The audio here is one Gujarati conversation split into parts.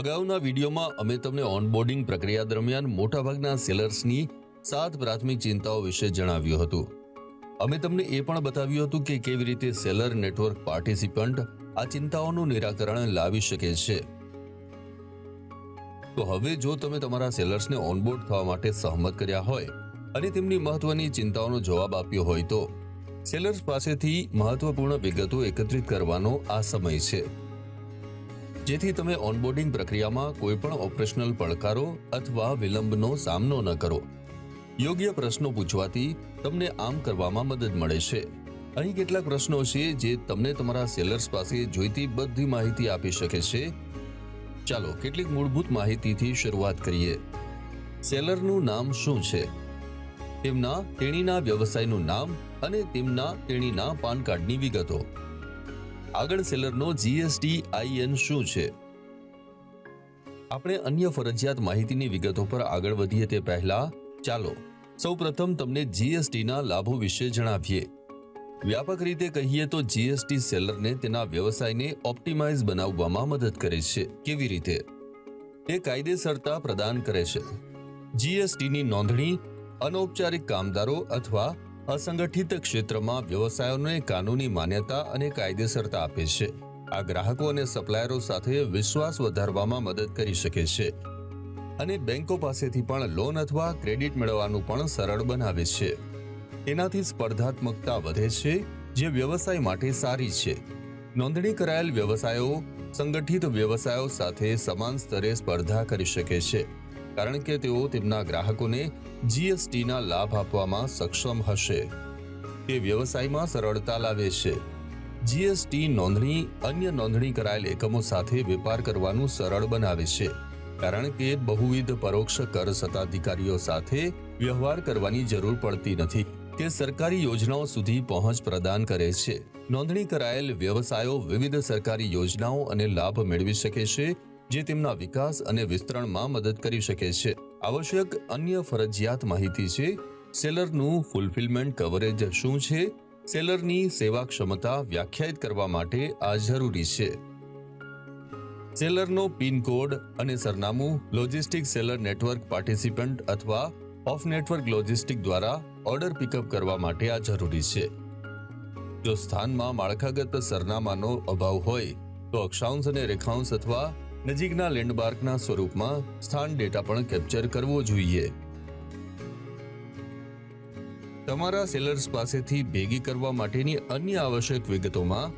અગાઉના વિડીયોમાં અમે તમને ઓનબોર્ડિંગ પ્રક્રિયા દરમિયાન મોટાભાગના સેલર્સની સાત પ્રાથમિક ચિંતાઓ વિશે જણાવ્યું હતું. અમે તમને એ પણ બતાવ્યું હતું કે કેવી રીતે સેલર નેટવર્ક પાર્ટિસિપન્ટ આ ચિંતાઓનું નિરાકરણ લાવી શકે છે. તો હવે જો તમે તમારા સેલર્સને ઓનબોર્ડ થવા માટે સહમત કર્યા હોય અને તેમની મહત્વની ચિંતાઓનો જવાબ આપ્યો હોય તો સેલર્સ પાસેથી મહત્વપૂર્ણ વિગતો એકત્રિત કરવાનો આ સમય છે. જેથી તમે ઓનબોર્ડિંગ પ્રક્રિયામાં કોઈ પણ ઓપરેશનલ પડકારો અથવા વિલંબનો સામનો ન કરો. યોગ્ય પ્રશ્નો પૂછવાથી તમને આમ કરવામાં મદદ મળે છે. અહીં કેટલાક પ્રશ્નો છે જે તમને તમારા સેલર્સ પાસે જોઈતી બધી માહિતી આપી શકે છે. ચાલો, કેટલીક મૂળભૂત માહિતીથી શરૂઆત કરીએ. સેલરનું નામ શું છે? તેમના તેણીના વ્યવસાયનું નામ અને તેમના તેણીના પાન કાર્ડની વિગતો. આગળ સેલરનો જીએસટી આઈએન શું છે? આપણે અન્ય ફરજિયાત માહિતીની વિગતો પર આગળ વધીએ તે પહેલા ચાલો સૌપ્રથમ તમને જીએસટીના લાભો વિશે જણાવીએ. વ્યાપક રીતે કહીએ તો જીએસટી સેલરને તેના વ્યવસાયને ઓપ્ટિમાઇઝ બનાવવામાં મદદ કરે છે. કેવી રીતે? તે કાયદેસરતા પ્રદાન કરે છે. જીએસટીની નોંધણી અનૌપચારિક કામદારો અથવા અસંગઠિત ક્ષેત્રમાં વ્યવસાયોને કાનૂની માન્યતા અને કાયદેસરતા આપે છે. આ ગ્રાહકો અને સપ્લાયરો સાથે વિશ્વાસ વધારવામાં મદદ કરી શકે છે. અને બેંકો પાસેથી પણ લોન અથવા ક્રેડિટ મેળવવાનું પણ સરળ બનાવે છે. એનાથી સ્પર્ધાત્મકતા વધે છે, જે વ્યવસાય માટે સારી છે. નોંધણી કરાયેલ વ્યવસાયો સંગઠિત વ્યવસાયો સાથે સમાન સ્તરે સ્પર્ધા કરી શકે છે. કારણ કે તેઓ તેમના ગ્રાહકોને જીએસટીના લાભ આપવામાં સક્ષમ હશે. તે વ્યવસાયમાં સરળતા લાવે છે. જીએસટી નોંધણી, અન્ય નોંધણી કરાયેલ એકમો સાથે વેપાર કરવાનું સરળ બનાવે છે. કારણ કે બહુવિધ પરોક્ષ કર સત્તાધિકારીઓ સાથે વ્યવહાર કરવાની જરૂર પડતી નથી. તે સરકારી યોજનાઓ સુધી પહોંચ પ્રદાન કરે છે. નોંધણી કરાયેલ વ્યવસાયો વિવિધ સરકારી યોજનાઓ અને લાભ મેળવી શકે છે. જે તેમના વિકાસ અને વિસ્તરણમાં મદદ કરી શકે છે. આવશ્યક અન્ય ફરજિયાત માહિતી છે, સેલરનું ફૂલફિલમેન્ટ કવરેજ શું છે, સેલરની સેવા ક્ષમતા વ્યાખ્યાયિત કરવા માટે આ જરૂરી છે. સેલરનો પિનકોડ અને સરનામું લોજિસ્ટિક સેલર નેટવર્ક પાર્ટિસિપન્ટ અથવા ઓફ નેટવર્ક લોજિસ્ટિક દ્વારા ઓર્ડર પિકઅપ કરવા માટે આ જરૂરી છે. જો સ્થાનમાં માળખાગત સરનામાનો અભાવ હોય, તો અક્ષાંશ અને રેખાંશ અથવા નજીકના લેન્ડમાર્કના સ્વરૂપમાં સ્થાન ડેટા પણ કેપ્ચર કરવો જોઈએ. તમારા સેલર્સ પાસેથી ભેગી કરવા માટેની અન્ય આવશ્યક વિગતોમાં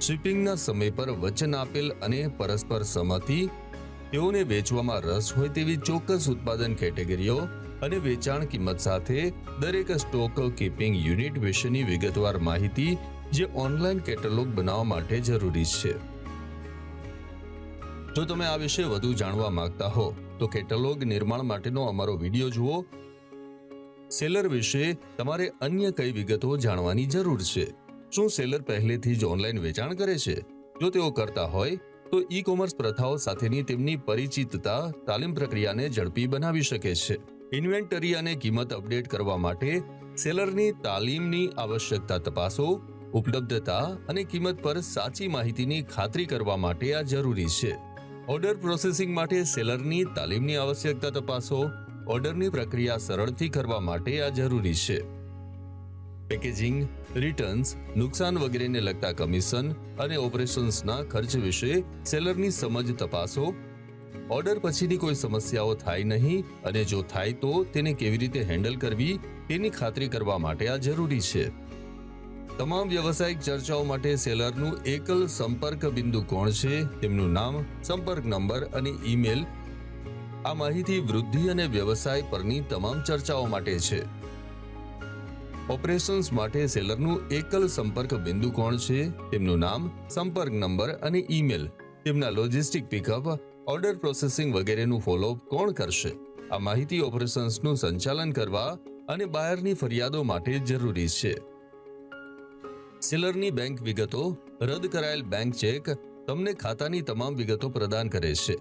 શિપિંગના સમય પર વચન આપેલ અને પરસ્પર સહમતિ, તેઓને વેચવામાં રસ હોય તેવી ચોક્કસ ઉત્પાદન કેટેગરીઓ અને વેચાણ કિંમત સાથે દરેક સ્ટોક કીપિંગ યુનિટ વિશેની વિગતવાર માહિતી જે ઓનલાઈન કેટલોગ બનાવવા માટે જરૂરી છે. જો તમે આ વિશે વધુ જાણવા માંગતા હો, તો કેટલોગ નિર્માણ માટેનો અમારો વીડિયો જુઓ. સેલર વિશે તમારે અન્ય કઈ વિગતો જાણવાની જરૂર છે? શું સેલર પહેલેથી જ ઓનલાઈન વેચાણ કરે છે? જો તેઓ કરતા હોય, તો ઈ કોમર્સ પ્રથાઓ સાથેની તેમની પરિચિતતા તાલીમ પ્રક્રિયાને ઝડપી બનાવી શકે છે. ઇન્વેન્ટરી અને કિંમત અપડેટ કરવા માટે સેલરની તાલીમની આવશ્યકતા તપાસો, ઉપલબ્ધતા અને કિંમત પર સાચી માહિતીની ખાતરી કરવા માટે આ જરૂરી છે. ઓર્ડર પ્રોસેસિંગ માટે સેલરની તાલીમની આવશ્યકતા તપાસો. ઓર્ડરની પ્રક્રિયા સરળથી કરવા માટે આ જરૂરી છે. પેકેજિંગ રિટર્ન્સ નુકસાન વગેરેને લગતા કમિશન અને ઓપરેશન્સના ખર્ચ વિશે સેલરની સમજ તપાસો. ઓર્ડર પછીની કોઈ સમસ્યાઓ થાય નહીં અને જો થાય તો તેને કેવી રીતે હેન્ડલ કરવી તેની ખાતરી કરવા માટે આ જરૂરી છે. તમામ વ્યવસાયિક ચર્ચાઓ માટે સેલરનું એકલ સંપર્ક બિંદુ કોણ છે? તેમનું નામ, સંપર્ક નંબર અને ઈમેલ આ માહિતી વૃદ્ધિ અને વ્યવસાય પરની તમામ ચર્ચાઓ માટે છે. ઓપરેશન્સ માટે સેલરનું એકલ સંપર્ક બિંદુ કોણ છે? તેમનું નામ, સંપર્ક નંબર અને ઈમેલ. તેમના લોજિસ્ટિક પિકઅપ, ઓર્ડર પ્રોસેસિંગ વગેરેનું ફોલોઅપ કોણ કરશે? આ માહિતી ઓપરેશન્સનું સંચાલન કરવા અને બહારની ફરિયાદો માટે જરૂરી છે. સેલરની બેંક વિગતો, રદ કરાયેલ બેંક ચેક, તમને ખાતાની તમામ વિગતો પ્રદાન કરે છે.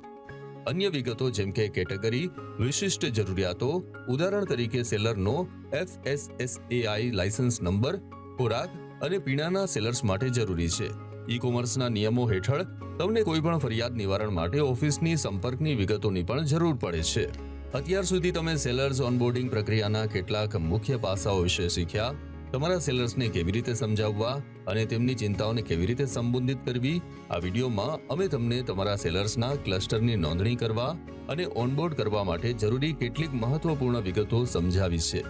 અન્ય વિગતો જેમ કે કેટેગરી, વિશિષ્ટ જરૂરિયાતો, ઉદાહરણ તરીકે સેલરનો એફએસએસએઆઈ લાયસન્સ નંબર, ખોરાક અને પીણાના સેલર્સ માટે જરૂરી છે. ઈ કોમર્સના નિયમો હેઠળ તમને કોઈ પણ ફરિયાદ નિવારણ માટે ઓફિસની સંપર્કની વિગતોની પણ જરૂર પડે છે. અત્યાર સુધી તમે સેલર્સ ઓનબોર્ડિંગ પ્રક્રિયાના કેટલાક મુખ્ય પાસાઓ વિશે શીખ્યા? તમારા સેલર્સને કેવી રીતે સમજાવવા અને તેમની ચિંતાઓને કેવી રીતે સંબોધિત કરવી, આ વિડીયોમાં અમે તમને તમારા સેલર્સના ક્લસ્ટરની નોંધણી કરવા અને ઓનબોર્ડ કરવા માટે જરૂરી કેટલીક મહત્વપૂર્ણ વિગતો સમજાવી છે.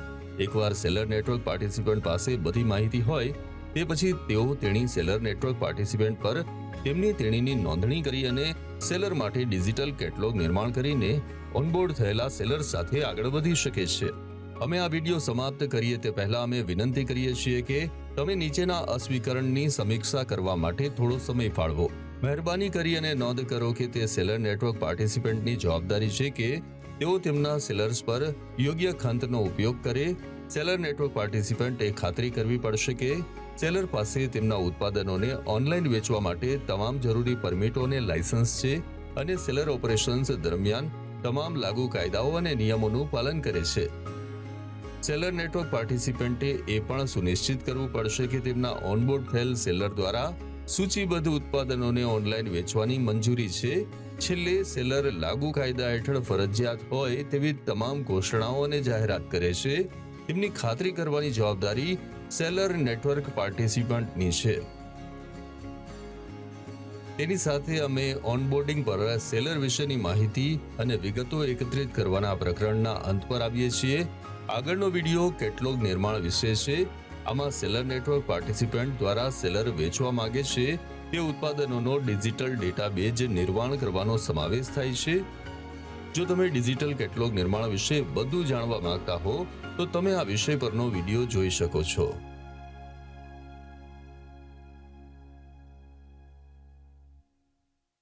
એકવાર સેલર નેટવર્ક પાર્ટિસિપન્ટ પાસે બધી માહિતી હોય, તે પછી તેઓ તેણી સેલર નેટવર્ક પાર્ટિસિપન્ટ પર તેમની તેણીની નોંધણી કરી અને સેલર માટે ડિજિટલ કેટલોગ નિર્માણ કરીને ઓનબોર્ડ થયેલા સેલર સાથે આગળ વધી શકે છે. અમે આ વીડિયો સમાપ્ત કરીએ તે પહેલા અમે વિનંતી કરીએ છીએ કે તમે નીચેના અસ્વીકરણની સમીક્ષા કરવા માટે થોડો સમય ફાળવો. મહેરબાની કરી અને નોંધ કરો કે તે સેલર નેટવર્ક પાર્ટિસિપન્ટની જવાબદારી છે કે તેઓ તેમના સેલર્સ પર યોગ્ય ખંતનો ઉપયોગ કરે. સેલર નેટવર્ક પાર્ટિસિપન્ટે ખાતરી કરવી પડશે કે સેલર પાસે તેમના ઉત્પાદનોને ઓનલાઈન વેચવા માટે તમામ જરૂરી પરમિટો અને લાયસન્સ છે અને સેલર ઓપરેશન્સ દરમિયાન તમામ લાગુ કાયદાઓ અને નિયમોનું પાલન કરે છે. સેલર નેટવર્ક પાર્ટિસિપન્ટે એ પણ સુનિશ્ચિત કરવું પડશે કે તેમના ઓનબોર્ડ થયેલ સેલર દ્વારા સૂચિબદ્ધ ઉત્પાદનોને ઓનલાઈન વેચવાની મંજૂરી છે. છેલ્લે સેલર લાગુ કાયદા હેઠળ ફરજિયાત હોય તેવી તમામ ઘોષણાઓ અને જાહેરાત કરે છે. તેમની ખાતરી કરવાની જવાબદારી સેલર નેટવર્ક પાર્ટિસિપન્ટની છે. તેની સાથે અમે ઓનબોર્ડિંગ પર સેલર વિશેની માહિતી અને વિગતો એકત્રિત કરવાના પ્રકરણના અંત પર આવીએ છીએ. આગળનો વીડિયો કેટલોગ નિર્માણ વિશે છે. આમાં સેલર નેટવર્ક પાર્ટિસિપન્ટ દ્વારા સેલર વેચવા માંગે છે. તે ઉત્પાદનોનો ડિજિટલ ડેટાબેઝ નિર્માણ કરવાનો સમાવેશ થાય છે. જો તમે ડિજિટલ કેટલોગ નિર્માણ વિશે બધું જાણવા માંગતા હો, તો તમે આ વિષય પરનો વીડિયો જોઈ શકો છો.